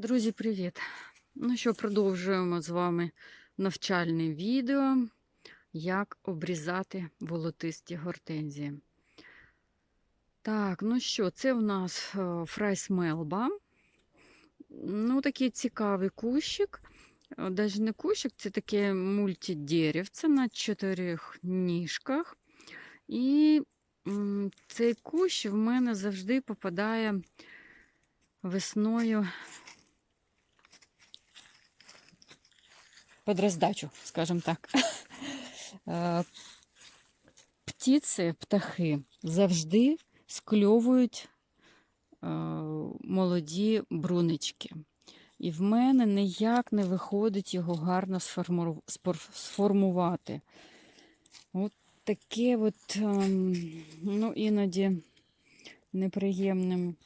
Друзі, привіт! Ну що, продовжуємо з вами навчальне відео, як обрізати волотисті гортензії. Так, ну що, це у нас е, фрайс мелба. Ну, такий цікавий кущик. Е, Даже не кущик, це таке мультидеревце на чотирьох ніжках. І цей кущ в мене завжди попадає весною под раздачу, скажем так. Е, Птиці, птахи завжди скльовують е, молоді брунички. І в мене ніяк не виходить його гарно сформувати. От таке от, ем, ну, іноді неприємним.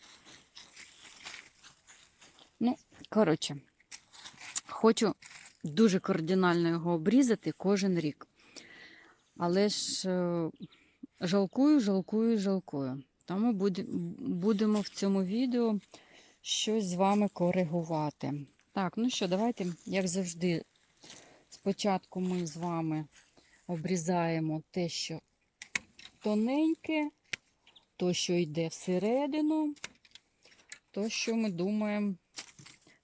Ну, коротше, хочу дуже кардинально його обрізати кожен рік. Але ж е, жалкую, жалкую, жалкую. Тому будемо в цьому відео щось з вами коригувати. Так, ну що, давайте, як завжди, спочатку ми з вами обрізаємо те, що тоненьке, то, що йде всередину, то, що ми думаємо,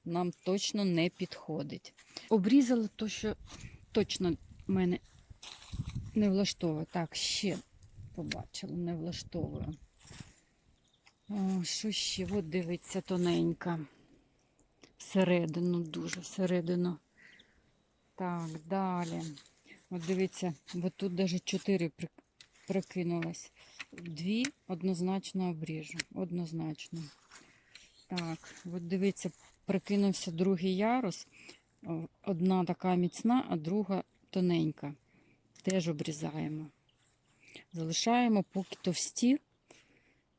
нам точно не підходить. Обрізала то, що точно мене не влаштовує. Так, ще побачила, не влаштовує. О, що ще? От дивиться тоненька. Всередину, дуже всередину. Так, далі. От дивіться, от тут навіть чотири прикинулось. Дві однозначно обріжу. Однозначно. Так, от дивіться, прикинувся другий ярус. Одна така міцна, а друга тоненька. Теж обрізаємо. Залишаємо поки товсті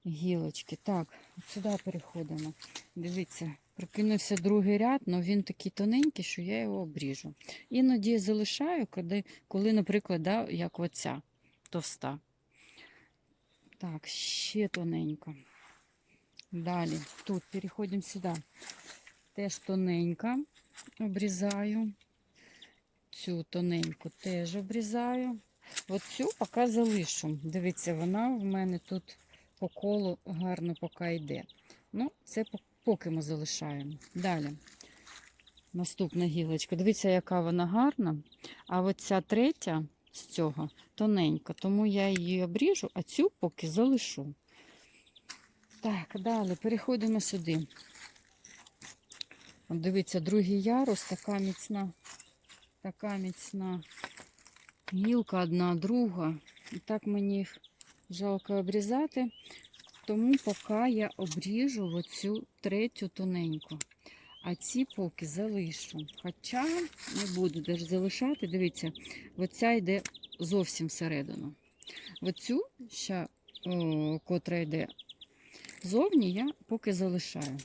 гілочки. Так, от сюди переходимо. Дивіться, прикинувся другий ряд, але він такий тоненький, що я його обріжу. Іноді залишаю, коли, коли наприклад, да, як оця товста. Так, ще тоненько. Далі, тут переходимо сюди. Теж тоненька обрізаю. Цю тоненьку теж обрізаю. Оцю поки залишу. Дивіться, вона в мене тут по колу гарно поки йде. Ну, це поки ми залишаємо. Далі. Наступна гілочка. Дивіться, яка вона гарна. А оця третя з цього тоненька, тому я її обріжу, а цю поки залишу. Так, далі переходимо сюди. Дивіться, другий ярус, така міцна, така міцна гілка одна, друга. І так мені їх жалко обрізати. Тому поки я обріжу оцю третю тоненьку. А ці поки залишу. Хоча не буду теж залишати. Дивіться, оця йде зовсім всередину. Оцю, ще, о, котра йде зовні, я поки залишаю.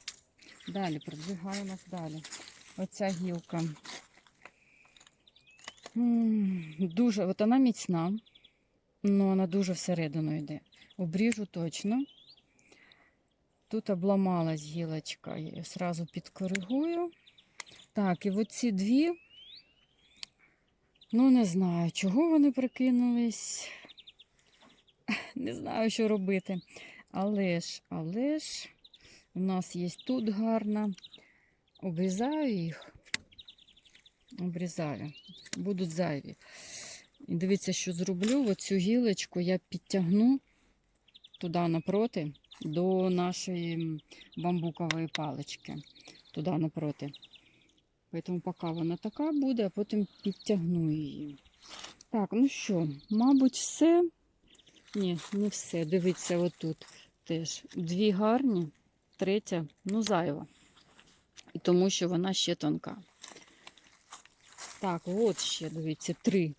Далі продвигаємось далі. Оця гілка. Дуже, от вона міцна, але вона дуже всередину йде. Обріжу точно. Тут обламалась гілочка, я її одразу підкоригую. Так, і оці дві, ну не знаю, чого вони прикинулись. Не знаю, що робити. Але ж, але ж, у нас є тут гарна. Обрізаю їх. Обрізаю. Будуть зайві. І дивіться, що зроблю. Оцю гілочку я підтягну туди напроти до нашої бамбукової палички. Туди напроти. Тому поки вона така буде, а потім підтягну її. Так, ну що, мабуть, все. Ні, не все. Дивіться, отут теж дві гарні, третя, ну, зайва. І тому що вона ще тонка. Так, от ще, дивіться, три.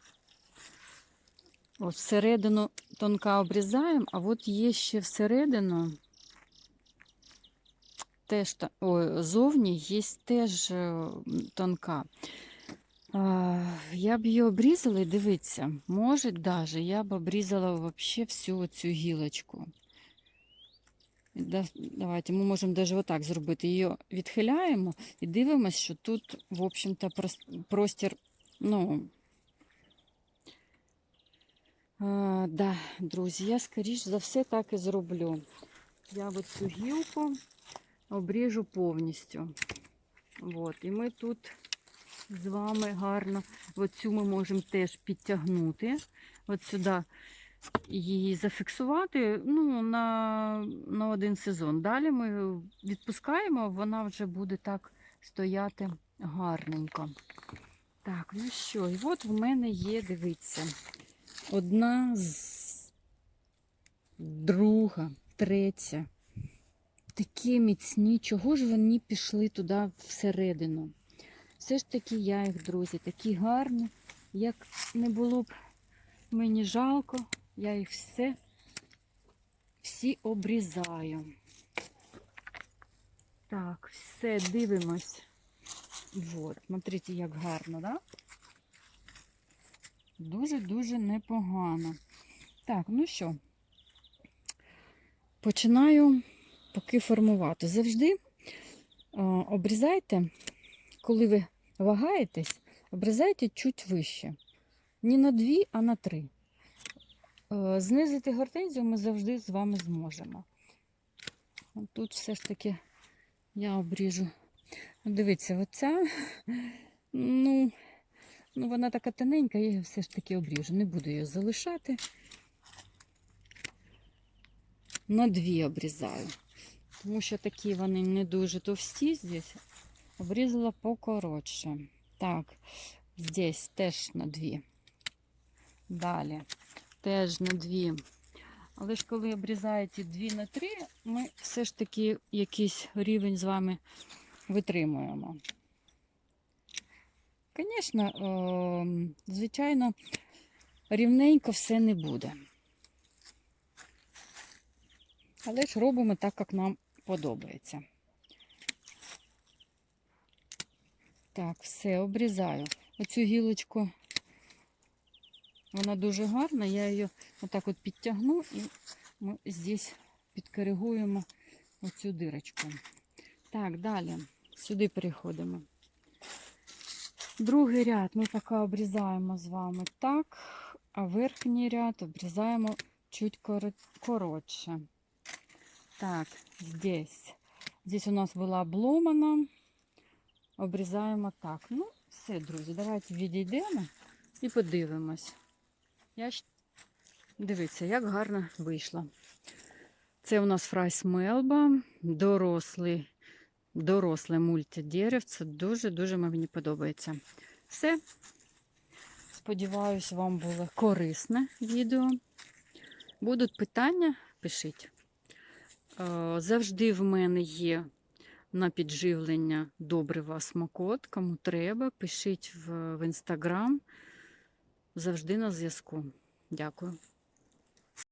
От всередину тонка обрізаємо, а от є ще всередину. Теж ой, зовні є теж е, тонка. Я б її обрізала і дивіться, може даже я б обрізала вообще всю цю гілочку. Да- Давайте, ми можемо навіть отак зробити. Її відхиляємо і дивимося, що тут, в общем-то, простір, ну. А, да, друзі, я скоріш за все так і зроблю. Я от цю гілку обріжу повністю. От, і ми тут з вами гарно, оцю ми можемо теж підтягнути. От сюди її зафіксувати ну, на, на один сезон. Далі ми відпускаємо, вона вже буде так стояти гарненько. Так, ну що, і от в мене є, дивіться, одна з друга, третя. Такі міцні, чого ж вони пішли туди всередину? Все ж таки я їх, друзі, такі гарні. Як не було б мені жалко, я їх все всі обрізаю. Так, все, дивимось. Вот, смотрите, як гарно, да? Дуже-дуже непогано. Так, ну що, починаю поки формувати. Завжди обрізайте, коли ви вагаєтесь, обрізайте чуть вище. Не на дві, а на три. Е, Знизити гортензію ми завжди з вами зможемо. Тут все ж таки я обріжу. Дивіться, оця, ну, ну вона така тоненька, я її все ж таки обріжу. Не буду її залишати. На дві обрізаю. Тому що такі вони не дуже товсті здесь. Обрізала покоротше. Так, здесь теж на дві. Далі теж на дві. Але ж коли обрізаєте дві на три, ми все ж таки якийсь рівень з вами витримуємо. Звісно, е, звичайно, рівненько все не буде. Але ж робимо так, як нам подобається. Так, все, обрізаю. Оцю гілочку, вона дуже гарна, я її отак от підтягну і ми здесь підкоригуємо оцю дирочку. Так, далі сюди переходимо. Другий ряд ми поки обрізаємо з вами так, а верхній ряд обрізаємо чуть коротше. Так, здесь. Здесь у нас була обломана. Обрізаємо так. Ну, все, друзі, давайте відійдемо і подивимось. Я щ- Дивіться, як гарно вийшло. Це у нас фрайс Мелба, дорослий, доросле мультидерев. Це дуже-дуже мені подобається. Все. Сподіваюсь, вам було корисне відео. Будуть питання, пишіть. Е, Завжди в мене є на підживлення добрива смакот. Кому треба, пишіть в інстаграм. Завжди на зв'язку. Дякую.